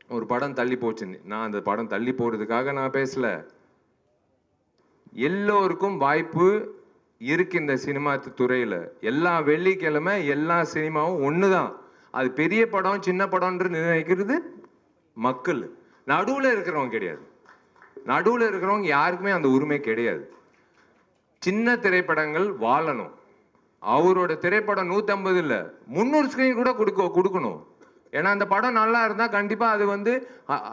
ஒரு படம் தள்ளி போச்சுன்னு. நான் அந்த படம் தள்ளி போகிறதுக்காக நான் பேசல. எல்லோருக்கும் வாய்ப்பு இருக்கு இந்த சினிமா துறையில். எல்லா வெள்ளிக்கிழமை எல்லா சினிமாவும் ஒன்று தான் அது பெரிய படம் சின்ன படம்ன்ற நினைக்கிறது மக்கள். நடுவில் இருக்கிறவங்க கிடையாது. நடுவில் இருக்கிறவங்க யாருக்குமே அந்த உரிமை கிடையாது. சின்ன திரைப்படங்கள் வாழணும். அவரோட திரைப்படம் நூற்றம்பது இல்லை. முந்நூறு ஸ்க்ரீன் கூட கொடுக்க கொடுக்கணும். ஏன்னா அந்த படம் நல்லா இருந்தால் கண்டிப்பாக அது வந்து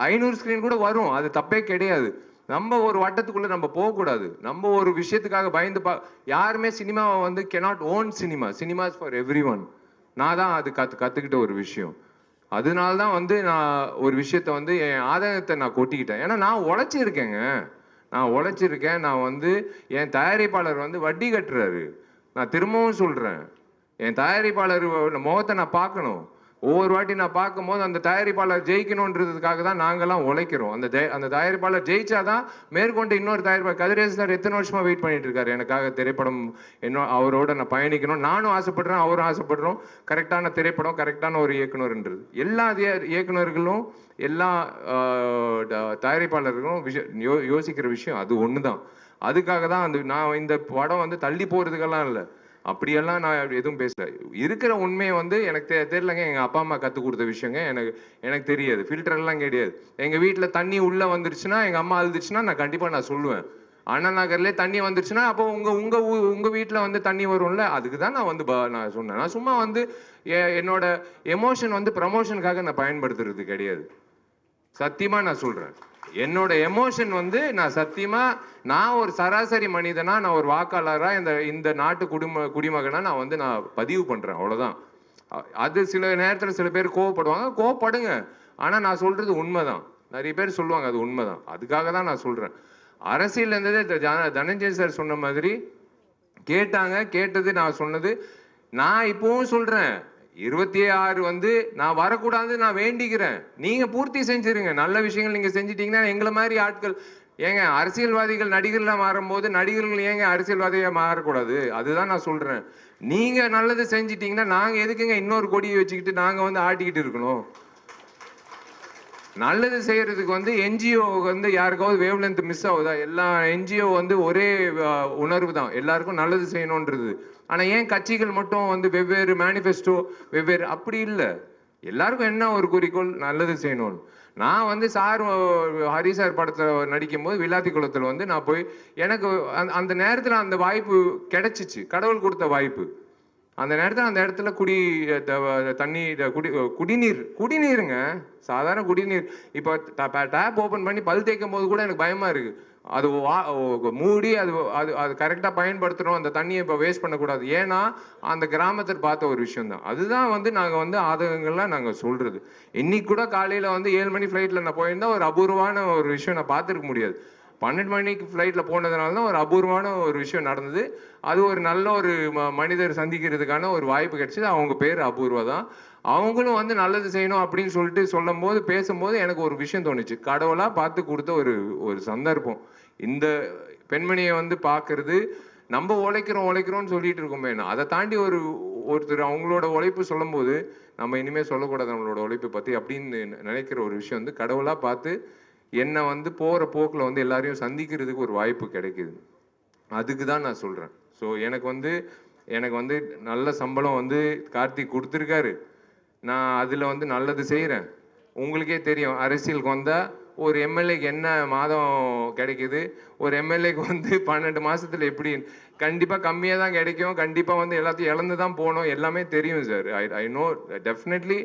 ஐநூறு ஸ்க்ரீன் கூட வரும். அது தப்பே கிடையாது. நம்ம ஒரு வட்டத்துக்குள்ளே நம்ம போகக்கூடாது. நம்ம ஒரு விஷயத்துக்காக பயந்து பா யாருமே சினிமாவை வந்து cannot own cinema cinemas for everyone நான் தான் அது கற்று கற்றுக்கிட்ட ஒரு விஷயம். அதனால தான் வந்து நான் ஒரு விஷயத்த வந்து என் ஆதாயத்தை நான் கொட்டிக்கிட்டேன். ஏன்னா நான் உழைச்சிருக்கேங்க. நான் உழைச்சிருக்கேன். நான் வந்து என் தயாரிப்பாளர் வந்து வட்டி கட்டுறாரு. நான் திரும்பவும் சொல்கிறேன் என் தயாரிப்பாளர் முகத்தை நான் பார்க்கணும். ஒவ்வொரு வாட்டி நான் பார்க்கும்போது அந்த தயாரிப்பாளர் ஜெயிக்கணுன்றதுக்காக தான் நாங்கள்லாம் உழைக்கிறோம். அந்த ஜெய அந்த தயாரிப்பாளர் ஜெயிச்சாதான் மேற்கொண்டு இன்னொரு தயாரிப்பாளர் கதிரேசன் சார் எத்தனை வருஷமாக வெயிட் பண்ணிட்டு இருக்காரு எனக்காக திரைப்படம் என்ன அவரோட நான் பயணிக்கணும். நானும் ஆசைப்படுறேன் அவரும் ஆசைப்படுறோம். கரெக்டான திரைப்படம் கரெக்டான ஒரு இயக்குனர்ன்றது. எல்லா இய- இயக்குனர்களும் எல்லா தயாரிப்பாளர்களும் விஷயம் யோசிக்கிற விஷயம் அது ஒன்று தான் அதுக்காக தான் அந்த நான் இந்த படம் வந்து தள்ளி போகிறதுக்கெல்லாம் இல்லை. அப்படியெல்லாம் நான் எதுவும் பேசல. இருக்கிற உண்மையை வந்து எனக்கு தெ தெரியலங்க. எங்கள் அப்பா அம்மா கற்றுக் கொடுத்த விஷயங்க. எனக்கு எனக்கு தெரியாது. ஃபில்டர்லாம் எல்லாம் கிடையாது. எங்கள் வீட்டில் தண்ணி உள்ளே வந்துருச்சுன்னா எங்கள் அம்மா அழுதுச்சுன்னா நான் கண்டிப்பாக நான் சொல்லுவேன். அண்ணா நகர்லேயே தண்ணி வந்துருச்சுன்னா அப்போ உங்கள் உங்கள் உங்கள் வீட்டில் வந்து தண்ணி வரும்ல? அதுக்கு தான் நான் வந்து ப- நான் சொன்னேன். நான் சும்மா வந்து எ- என்னோட எமோஷன் வந்து ப்ரமோஷனுக்காக நான் பயன்படுத்துறது கிடையாது. சத்தியமாக நான் சொல்கிறேன் என்னோட எமோஷன் வந்து நான் சத்தியமா நான் ஒரு சராசரி மனிதனா நான் ஒரு வாக்காளராக இந்த இந்த நாட்டு குடிம குடிமகனாக நான் வந்து நான் பதிவு பண்ணுறேன் அவ்வளோதான் அது சில நேரத்தில் சில பேர் கோவப்படுவாங்க கோவப்படுங்க. ஆனால் நான் சொல்றது உண்மைதான். நிறைய பேர் சொல்லுவாங்க அது உண்மைதான். அதுக்காக தான் நான் சொல்கிறேன் அரசியல் இருந்தது தனஞ்சய் சார் சொன்ன மாதிரி கேட்டாங்க கேட்டது நான் சொன்னது நான் இப்போவும் சொல்கிறேன் இருபத்தி ஆறு வந்து நான் வரக்கூடாது நான் வேண்டிக்கிறேன். நீங்கள் பூர்த்தி செஞ்சிருங்க. நல்ல விஷயங்கள் நீங்கள் செஞ்சிட்டிங்கன்னா எங்களை மாதிரி ஆட்கள் ஏங்க அரசியல்வாதிகள் நடிகர்களாக மாறும்போது நடிகர்கள் ஏங்க அரசியல்வாதியாக மாறக்கூடாது? அதுதான் நான் சொல்கிறேன் நீங்கள் நல்லது செஞ்சிட்டிங்கன்னா நாங்கள் எதுக்குங்க இன்னொரு கொடியை வச்சுக்கிட்டு நாங்கள் வந்து ஆட்டிக்கிட்டு இருக்கணும்? நல்லது செய்கிறதுக்கு வந்து என்ஜிஓ வந்து யாருக்காவது வேவ்லென்த் மிஸ் ஆகுதா? எல்லா என்ஜிஓ வந்து ஒரே உணர்வு தான். எல்லாருக்கும் நல்லது செய்யணுன்றது. ஆனால் ஏன் கட்சிகள் மட்டும் வந்து வெவ்வேறு மேனிஃபெஸ்டோ வெவ்வேறு அப்படி இல்லை. எல்லாருக்கும் என்ன ஒரு குறிக்கோள்? நல்லது செய்யணும்னு நான் வந்து சார் ஹரி சார் படத்தில் நடிக்கும் போது வில்லாத்தி குளத்தில் வந்து நான் போய் எனக்கு அந்த- அந்த நேரத்தில் அந்த வாய்ப்பு கிடைச்சிச்சு. கடவுள் கொடுத்த வாய்ப்பு. அந்த நேரத்தில் அந்த இடத்துல குடி த- தண்ணி குடி குடிநீர் குடிநீருங்க. சாதாரண குடிநீர். இப்போ டேப் ஓப்பன் பண்ணி பல் தேய்க்கும் போது கூட எனக்கு பயமாக இருக்குது அது வா மூடி அது அது அது கரெக்டாக பயன்படுத்தணும். அந்த தண்ணியை இப்போ வேஸ்ட் பண்ணக்கூடாது. ஏன்னா அந்த கிராமத்தில் பார்த்த ஒரு விஷயம் தான் அதுதான் வந்து நாங்கள் வந்து ஆதகங்கள்லாம் நாங்கள் சொல்கிறது இன்னைக்கு கூட காலையில் வந்து ஏழு மணி ஃப்ளைட்டில் நான் போயிருந்தால் ஒரு அபூர்வமான ஒரு விஷயம் நான் பார்த்துருக்க முடியாது. பன்னெண்டு மணிக்கு ஃப்ளைட்டில் போனதுனால தான் ஒரு அபூர்வமான ஒரு விஷயம் நடந்தது. அது ஒரு நல்ல ஒரு ம- மனிதர் சந்திக்கிறதுக்கான ஒரு வாய்ப்பு கிடைச்சது. அவங்க பேர் அபூர்வா தான். அவங்களும் வந்து நல்லது செய்யணும் அப்படின்னு சொல்லிட்டு சொல்லும்போது பேசும்போது எனக்கு ஒரு விஷயம் தோணுச்சு. கடவுளாக பார்த்து கொடுத்த ஒரு ஒரு சந்தர்ப்பம். இந்த பெண்மணியை வந்து பார்க்கறது நம்ம உழைக்கிறோம் உழைக்கிறோம்னு சொல்லிட்டு இருக்கோமே அதை தாண்டி ஒரு ஒருத்தர் அவங்களோட உழைப்பு சொல்லும்போது நம்ம இனிமேல் சொல்லக்கூடாது நம்மளோட உழைப்பை பற்றி அப்படின்னு நினைக்கிற ஒரு விஷயம் வந்து கடவுளாக பார்த்து என்னை வந்து போகிற போக்கில் வந்து எல்லாரையும் சந்திக்கிறதுக்கு ஒரு வாய்ப்பு கிடைக்குது. அதுக்கு தான் நான் சொல்கிறேன் ஸோ எனக்கு வந்து எனக்கு வந்து நல்ல சம்பளம் வந்து கார்த்திக் கொடுத்துருக்காரு. நான் அதில் வந்து நல்லது செய்கிறேன் உங்களுக்கே தெரியும் அரசியலுக்கு வந்தால் ஒரு எம்எல்ஏக்கு என்ன மாதம் கிடைக்குது? ஒரு எம்எல்ஏக்கு வந்து பன்னெண்டு மாதத்தில் எப்படி? கண்டிப்பாக கம்மியாக தான் கிடைக்கும். கண்டிப்பாக வந்து எல்லாத்தையும் இழந்து தான் போகணும். எல்லாமே தெரியும் sir I I know definitely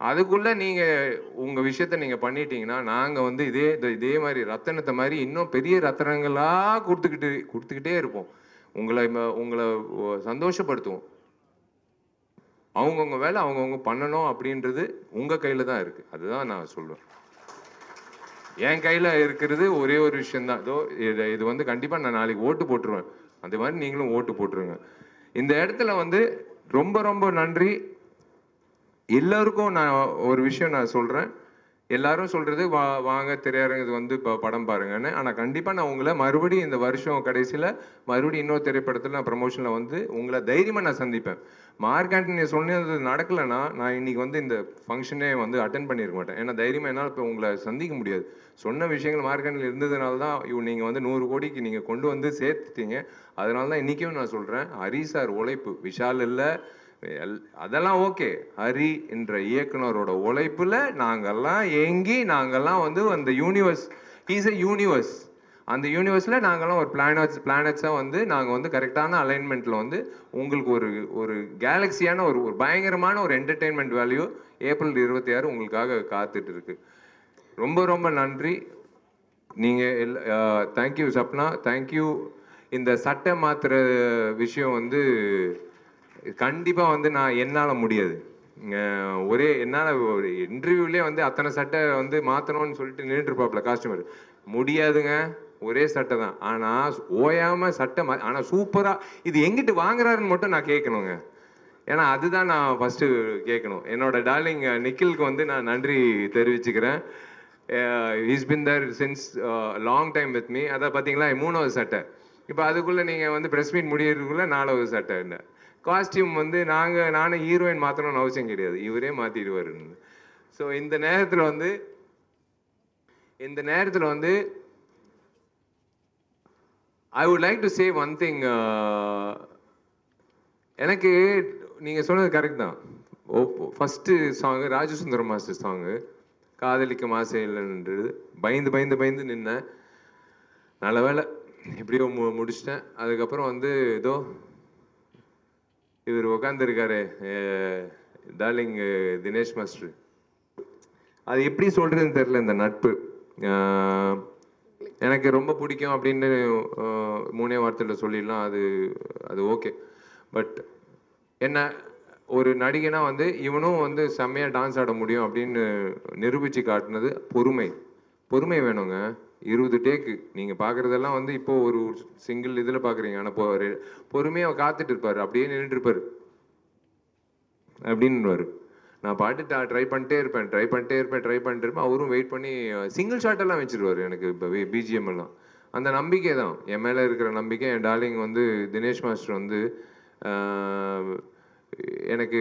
அதுக்குள்ளே நீங்கள் உங்கள் விஷயத்த நீங்கள் பண்ணிட்டீங்கன்னா நாங்கள் வந்து இதே இதே மாதிரி ரத்தனத்தை மாதிரி இன்னும் பெரிய ரத்தனங்களாக கொடுத்துக்கிட்டு கொடுத்துக்கிட்டே இருப்போம். உங்களை ம- உங்களை சந்தோஷப்படுத்துவோம். அவங்கவுங்க வேலை அவங்கவுங்க பண்ணணும் அப்படின்றது உங்கள் கையில் தான் இருக்குது அதுதான் நான் சொல்லுவேன் என் கையில் இருக்கிறது ஒரே ஒரு விஷயந்தான் இதோ இது இது வந்து கண்டிப்பாக நான் நாளைக்கு ஓட்டு போட்டுருவேன். அந்த மாதிரி நீங்களும் ஓட்டு போட்டுருங்க. இந்த இடத்துல வந்து ரொம்ப ரொம்ப நன்றி. எல்லாருக்கும் நான் ஒரு விஷயம் நான் சொல்கிறேன் எல்லாரும் சொல்கிறது வா வாங்க திரையரங்கு வந்து இப்போ படம் பாருங்கன்னு. ஆனால் கண்டிப்பாக நான் உங்களை மறுபடியும் இந்த வருஷம் கடைசியில் மறுபடியும் இன்னொரு திரைப்படத்தில் நான் ப்ரமோஷனில் வந்து உங்களை தைரியமாக நான் சந்திப்பேன். மார்க் ஆண்டனி சொன்னது நடக்கலைன்னா நான் இன்னைக்கு வந்து இந்த ஃபங்க்ஷனே வந்து அட்டன் பண்ணியிருக்க மாட்டேன். ஏன்னா தைரியமாக என்னால் இப்போ உங்களை சந்திக்க முடியாது. சொன்ன விஷயங்கள் மார்க் ஆண்டனி இருந்ததுனால தான் இவ் நீங்கள் வந்து நூறு கோடிக்கு நீங்கள் கொண்டு வந்து சேர்த்துட்டீங்க. அதனால தான் இன்றைக்கும் நான் சொல்கிறேன் ஹரி சார் உழைப்பு விஷால் இல்லை. அதெல்லாம் ஓகே. ஹரி என்ற இயக்குனரோட உழைப்பில் நாங்கள்லாம் ஏங்கி நாங்கள்லாம் வந்து அந்த யூனிவர்ஸ் இஸ் எ யூனிவர்ஸ் அந்த யூனிவர்ஸில் நாங்கள்லாம் ஒரு பிளானட்ஸ் பிளானட்ஸாக வந்து நாங்கள் வந்து கரெக்டான அலைன்மெண்ட்டில் வந்து உங்களுக்கு ஒரு ஒரு கேலக்ஸியான ஒரு ஒரு பயங்கரமான ஒரு என்டர்டெயின்மெண்ட் வேல்யூ ஏப்ரல் இருபத்தி ஆறு உங்களுக்காக காத்துட்டு இருக்கு ரொம்ப ரொம்ப நன்றி. நீங்கள் எல் தேங்க்யூ சப்னா. தேங்க்யூ இந்த சட்டை மாற்றுற விஷயம் வந்து கண்டிப்பாக வந்து நான் என்னால் முடியாது. ஒரே என்னால் ஒரு இன்டர்வியூலேயே வந்து அத்தனை சட்டை வந்து மாற்றணும்னு சொல்லிட்டு நின்றுருப்பாப்புல காஸ்டியூமர் முடியாதுங்க. ஒரே சட்டை தான். ஆனால் ஓயாமல் சட்டை மா ஆனால் சூப்பராக இது எங்கிட்டு வாங்குறாருன்னு மட்டும் நான் கேட்கணுங்க. ஏன்னா அதுதான் நான் ஃபஸ்ட்டு கேட்கணும். என்னோட டார்லிங் நிக்கிலுக்கு வந்து நான் நன்றி தெரிவிச்சுக்கிறேன். Is been there since long time with me அதை பார்த்தீங்களா மூணாவது சட்டை. இப்போ அதுக்குள்ளே நீங்கள் வந்து ப்ரெஸ் மீட் முடியறதுக்குள்ளே நாலாவது சட்டை இல்லை காஸ்டியூம் வந்து நாங்கள் நானும் ஹீரோயின் மாற்றணும்னு அவசியம் கிடையாது. இவரே மாற்றிடுவார் ஸோ இந்த நேரத்தில் வந்து இந்த நேரத்தில் வந்து I would like to say one thing எனக்கு நீங்கள் சொன்னது கரெக்ட் தான். ஓ first song Rajasundaram master song காதலிக்க மாசே இல்லைன்றது. பயந்து பயந்து பயந்து நின்னேன். நல்ல வேலை எப்படியோ மு முடிச்சிட்டேன். அதுக்கப்புறம் வந்து ஏதோ இவர் உக்காந்துருக்காரு டார்லிங் தினேஷ் மாஸ்டர். அது எப்படி சொல்கிறதுன்னு தெரில இந்த நட்பு. எனக்கு ரொம்ப பிடிக்கும் அப்படின்னு மூணே வார்த்தையில் சொல்லிடலாம் அது அது ஓகே. பட் என்ன ஒரு நடிகனாக வந்து இவனும் வந்து செம்மையாக டான்ஸ் ஆட முடியும் அப்படின்னு நிரூபித்து காட்டினது பொறுமை. பொறுமை வேணுங்க. இருபது டேக்கு. நீங்கள் பார்க்குறதெல்லாம் வந்து இப்போ ஒரு சிங்கிள் இதில் பார்க்குறீங்க ஆனால் இப்போ பொறுமையாக காத்துட்டு இருப்பார். அப்படியே நின்றுட்டு இருப்பார். அப்படின்னுவாரு நான் பாட்டு ட்ரை பண்ணிட்டே இருப்பேன். ட்ரை பண்ணிட்டே இருப்பேன். ட்ரை பண்ணிட்டு இருப்பேன். அவரும் வெயிட் பண்ணி சிங்கிள் ஷாட் எல்லாம் வச்சிருவாரு எனக்கு இப்போ பிஜிஎம் எல்லாம். அந்த நம்பிக்கை தான் என் மேலே இருக்கிற நம்பிக்கை என் டார்லிங் வந்து தினேஷ் மாஸ்டர் வந்து எனக்கு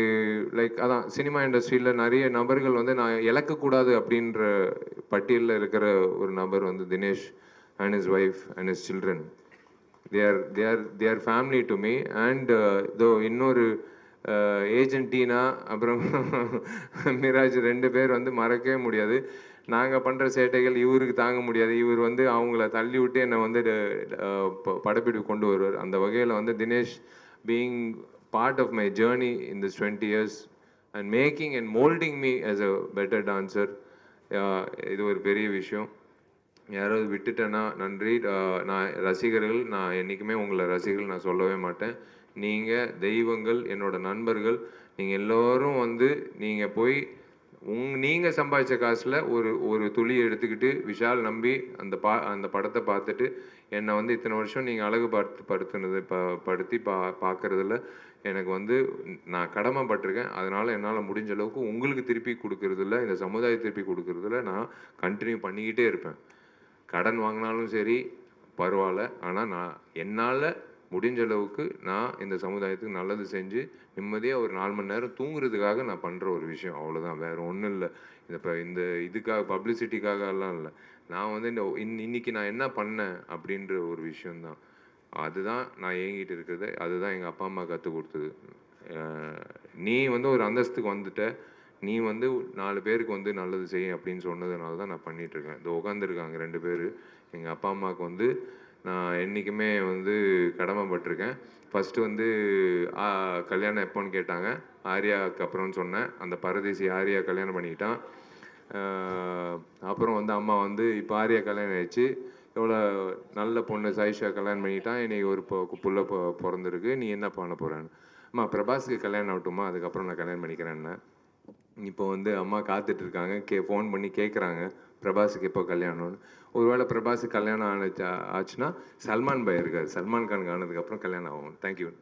லைக் அதான் சினிமா இண்டஸ்ட்ரியில் நிறைய நபர்கள் வந்து நான் இழக்கக்கூடாது அப்படின்ற பட்டியலில் இருக்கிற ஒரு நபர் வந்து Dinesh and is wife and is children there there there family to me and இதோ இன்னொரு uh, ஏஜென்டினா அப்புறம் <laughs> மிராஜ் ரெண்டு பேர் வந்து மறக்கவே முடியாது. நாங்கள் பண்ணுற சேட்டைகள் இவருக்கு தாங்க முடியாது. இவர் வந்து அவங்கள தள்ளி விட்டு என்னை வந்து படப்பிடிப்பு கொண்டு வருவார். அந்த வகையில் வந்து Dinesh being part of my journey in this twenty years and making and moulding me as a better dancer இது ஒரு பெரிய விஷயம். யாராவது விட்டுட்டேன்னா நன்றி. நான் ரசிகர்கள் நான் என்றைக்குமே உங்களை ரசிகர்கள் நான் சொல்லவே மாட்டேன். நீங்கள் தெய்வங்கள் என்னோட நண்பர்கள் நீங்கள் எல்லோரும் வந்து நீங்கள் போய் உங் நீங்கள் சம்பாதிச்ச காசில் ஒரு ஒரு துளி எடுத்துக்கிட்டு விஷால் நம்பி அந்த பா அந்த படத்தை பார்த்துட்டு என்னை வந்து இத்தனை வருஷம் நீங்கள் அழகு படுத்து படுத்துனது ப படுத்தி பா பார்க்குறதுல எனக்கு வந்து நான் கடமைப்பட்டிருக்கேன். அதனால் என்னால் முடிஞ்ச அளவுக்கு உங்களுக்கு திருப்பி கொடுக்குறதில்ல இந்த சமுதாயத்தை திருப்பி கொடுக்குறதுல நான் கண்டினியூ பண்ணிக்கிட்டே இருப்பேன். கடன் வாங்கினாலும் சரி பரவாயில்ல. ஆனால் நான் என்னால் முடிஞ்ச அளவுக்கு நான் இந்த சமுதாயத்துக்கு நல்லது செஞ்சு நிம்மதியாக ஒரு நாலு மணி நேரம் தூங்குறதுக்காக நான் பண்ணுற ஒரு விஷயம். அவ்வளோதான் வேறு ஒன்றும் இல்லை. இந்த இப்போ இந்த இதுக்காக பப்ளிசிட்டிக்காக எல்லாம் இல்லை. நான் வந்து இந்த இன் இன்னைக்கு நான் என்ன பண்ணேன் அப்படின்ற ஒரு விஷயந்தான் அதுதான் நான் ஏங்கிட்டு இருக்கிறது. அதுதான் எங்கள் அப்பா அம்மா கற்றுக் கொடுத்தது. நீ வந்து ஒரு அந்தஸ்துக்கு வந்துட்ட. நீ வந்து நாலு பேருக்கு வந்து நல்லது செய்ய அப்படின்னு சொன்னதுனால தான் நான் பண்ணிட்டு இருக்கேன். இந்த உட்காந்துருக்காங்க ரெண்டு பேர். எங்கள் அப்பா அம்மாவுக்கு வந்து நான் என்றைக்குமே வந்து கடமைப்பட்டிருக்கேன் ஃபஸ்ட்டு வந்து கல்யாணம் எப்போன்னு கேட்டாங்க. ஆர்யாவுக்கு அப்புறம்னு சொன்னேன். அந்த பரதேசி ஆர்யா கல்யாணம் பண்ணிக்கிட்டான். அப்புறம் வந்து அம்மா வந்து இப்போ ஆரியா கல்யாணம் ஆயிடுச்சு. எவ்வளோ நல்ல பொண்ணு சாயிஷா கல்யாணம் பண்ணிட்டான். இன்னைக்கு ஒரு பொ- புள்ள பொ பிறந்திருக்கு. நீ என்ன பண்ண போகிறேன்னு அம்மா பிரபாஸுக்கு கல்யாணம் ஆகட்டுமா? அதுக்கப்புறம் நான் கல்யாணம் பண்ணிக்கிறேன்னு. இப்போ வந்து அம்மா காத்துட்ருக்காங்க கே ஃபோன் பண்ணி கேட்குறாங்க பிரபாஸுக்கு எப்போ கல்யாணம்னு. ஒருவேளை பிரபாஸுக்கு கல்யாணம் ஆனச்சா ஆச்சுன்னா சல்மான் பாய் இருக்காரு. சல்மான் கானுக்கு ஆனதுக்கப்புறம் கல்யாணம் ஆகும். தேங்க்யூ